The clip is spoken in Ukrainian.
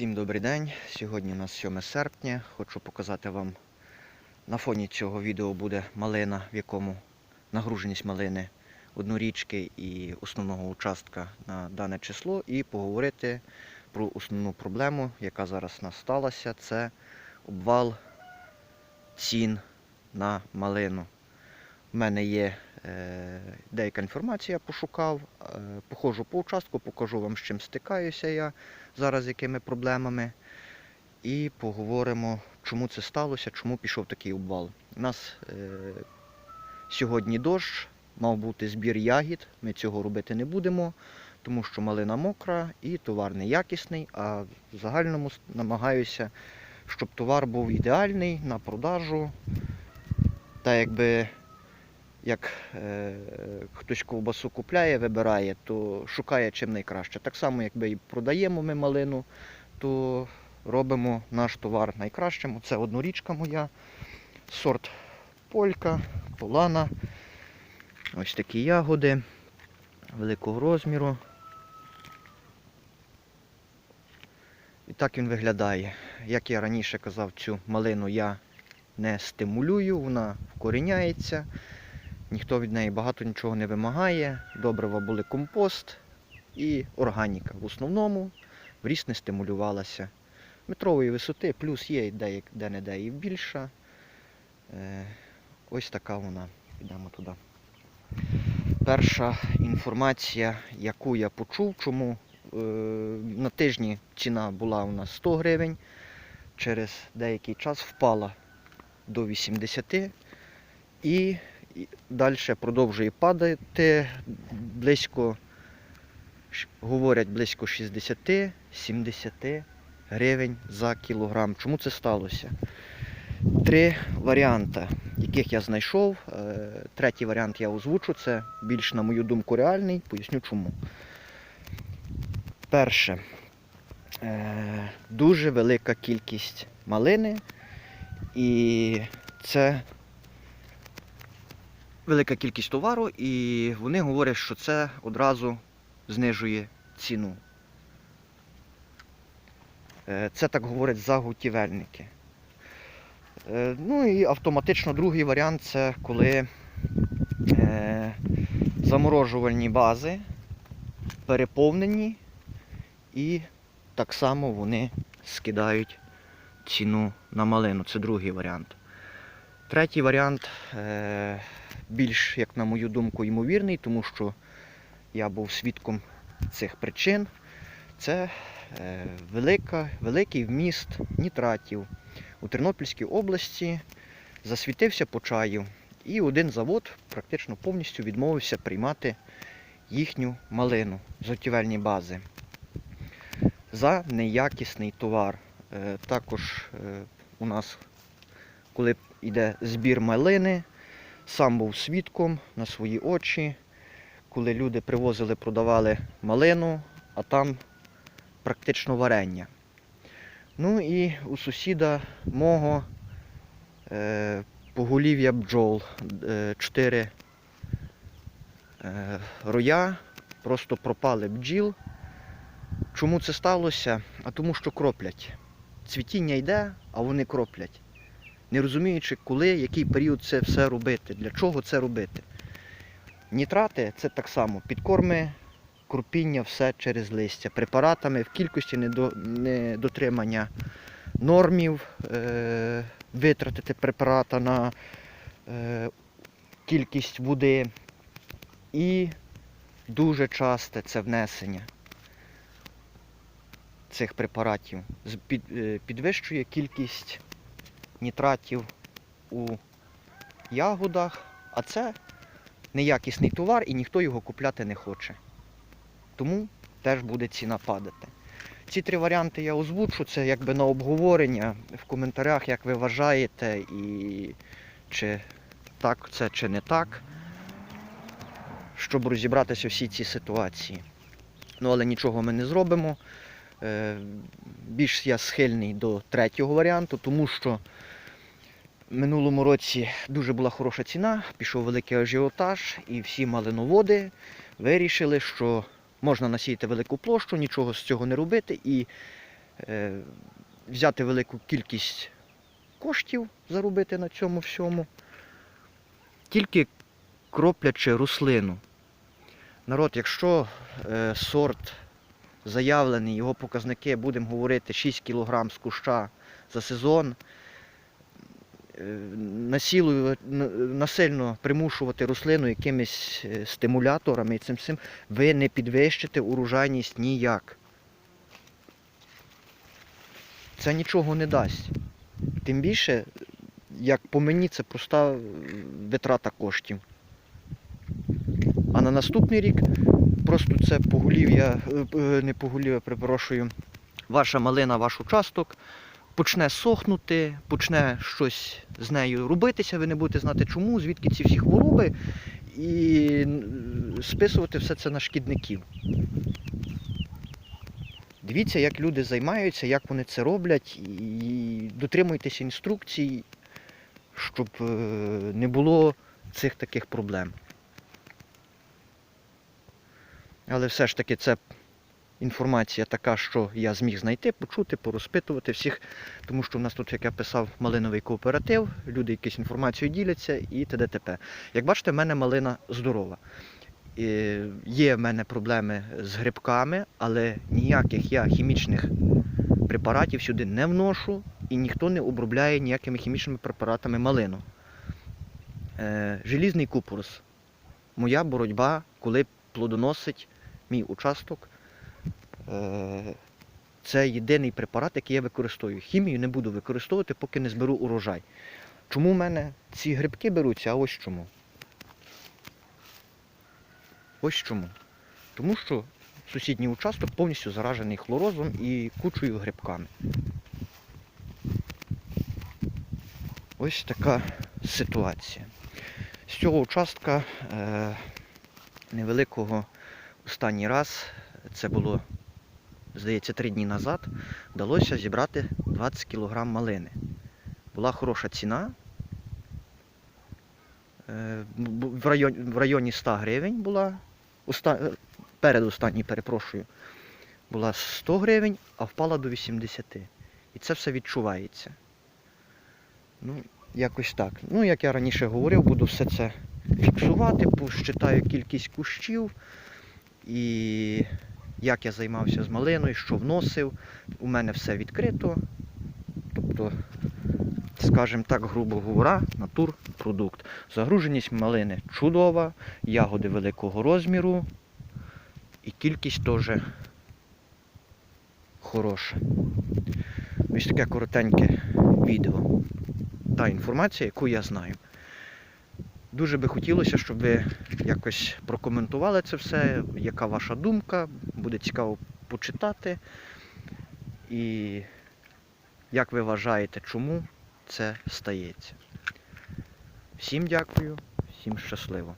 Всім добрий день. Сьогодні у нас 7 серпня. Хочу показати вам на фоні цього відео буде малина, в якому нагруженість малини однорічки і основного участка на дане число, і поговорити про основну проблему, яка зараз нас сталася, це обвал цін на малину. У мене є деяка інформація, пошукав, е, походжу по участку, покажу вам, з чим стикаюся я зараз, з якими проблемами. І поговоримо, чому це сталося, чому пішов такий обвал. У нас е, сьогодні дощ, мав бути збір ягід. Ми цього робити не будемо, тому що малина мокра і товар неякісний, а в загальному намагаюся, щоб товар був ідеальний на продажу. Та якби як е, хтось ковбасу купляє, вибирає, то шукає чим найкраще. Так само, якби і продаємо ми малину, то робимо наш товар найкращим. Це однорічка моя, сорт полька, полана. Ось такі ягоди великого розміру. І так він виглядає. Як я раніше казав, цю малину я не стимулюю, вона вкоріняється. Ніхто від неї багато нічого не вимагає. Добрива були компост і органіка. В основному в ріст не стимулювалася. Метрової висоти, плюс є де- де-не-де і більша. Е, Ось така вона. Підемо туди. Перша інформація, яку я почув, чому е, на тижні ціна була у нас 100 гривень, через деякий час впала до 80 і далі продовжує падати близько, говорять, близько 60-70 гривень за кілограм. Чому це сталося? Три варіанти, яких я знайшов. Е, Третій варіант я озвучу, це більш, на мою думку, реальний. Поясню чому. Перше, е, дуже велика кількість малини, і це велика кількість товару, і вони говорять, що це одразу знижує ціну. Е, Це так говорять заготівельники. Е, Ну і автоматично другий варіант це коли е, заморожувальні бази переповнені і так само вони скидають ціну на малину. Це другий варіант. Третій варіант більш, як на мою думку, ймовірний, тому що я був свідком цих причин. Це е, велика, великий вміст нітратів. У Тернопільській області засвітився почаїв, і один завод практично повністю відмовився приймати їхню малину з готівельні бази за неякісний товар. Е, Також е, у нас, коли йде збір малини, сам був свідком на свої очі, коли люди привозили, продавали малину, а там практично варення. Ну і у сусіда мого е, поголів'я бджол. Е, чотири е, роя, просто пропали бджіл. Чому це сталося? А тому що кроплять. Цвітіння йде, а вони кроплять. Не розуміючи, коли, який період це все робити, для чого це робити. Нітрати це так само підкорми, крупіння, все через листя. Препаратами в кількості недотримання нормів, е, витратити препарата на е, кількість води і дуже часте це внесення цих препаратів е, підвищує кількість нітратів у ягодах, а це неякісний товар і ніхто його купляти не хоче. Тому теж буде ціна падати. Ці три варіанти я озвучу, це якби на обговорення в коментарях, як ви вважаєте, і чи так це, чи не так, щоб розібратися всі ці ситуації. Ну, але нічого ми не зробимо. Е, Більш я схильний до третього варіанту, тому що минулому році дуже була хороша ціна, пішов великий ажіотаж, і всі малиноводи вирішили, що можна насіяти велику площу, нічого з цього не робити, і е, взяти велику кількість коштів, заробити на цьому всьому, тільки кроплячи рослину. Народ, якщо е, сорт заявлений, його показники, будемо говорити, 6 кг з куща за сезон, насильно примушувати рослину якимись е, стимуляторами і цим всім, ви не підвищите урожайність ніяк. Це нічого не дасть. Тим більше, як по мені, це проста е, витрата коштів. А на наступний рік просто це поголів'я, е, е, не поголів'я, перепрошую, ваша малина, ваш участок почне сохнути, почне щось з нею робитися, ви не будете знати чому, звідки ці всі хвороби, і списувати все це на шкідників. Дивіться, як люди займаються, як вони це роблять, і дотримуйтеся інструкцій, щоб е, не було цих таких проблем. Але все ж таки це інформація така, що я зміг знайти, почути, порозпитувати всіх, тому що в нас тут, як я писав, малиновий кооператив, люди якусь інформацію діляться і ТДТП. Як бачите, в мене малина здорова. Є в мене проблеми з грибками, але ніяких я хімічних препаратів сюди не вношу і ніхто не обробляє ніякими хімічними препаратами малину. Е, желізний купорос. Моя боротьба, коли плодоносить мій участок. Е, це єдиний препарат, який я використовую. Хімію не буду використовувати, поки не зберу урожай. Чому в мене ці грибки беруться? А ось чому. Ось чому. Тому що сусідній участок повністю заражений хлорозом і кучою грибками. Ось така ситуація. З цього участка е, невеликого останній раз, це було, здається, три дні назад, вдалося зібрати 20 кг малини. Була хороша ціна. Е, В районі, в районі 100 гривень була, оста, е, передостанній, перепрошую, була 100 гривень, а впала до 80. І це все відчувається. Ну, якось так. Ну, як я раніше говорив, буду все це фіксувати, посчитаю кількість кущів і як я займався з малиною, що вносив. У мене все відкрито. Тобто, скажімо так, грубо говоря, натурпродукт. Загруженість малини чудова, ягоди великого розміру і кількість теж хороша. Ось таке коротеньке відео. Та інформація, яку я знаю. Дуже би хотілося, щоб ви якось прокоментували це все, яка ваша думка, буде цікаво почитати. І як ви вважаєте, чому це стається. Всім дякую, всім щасливо.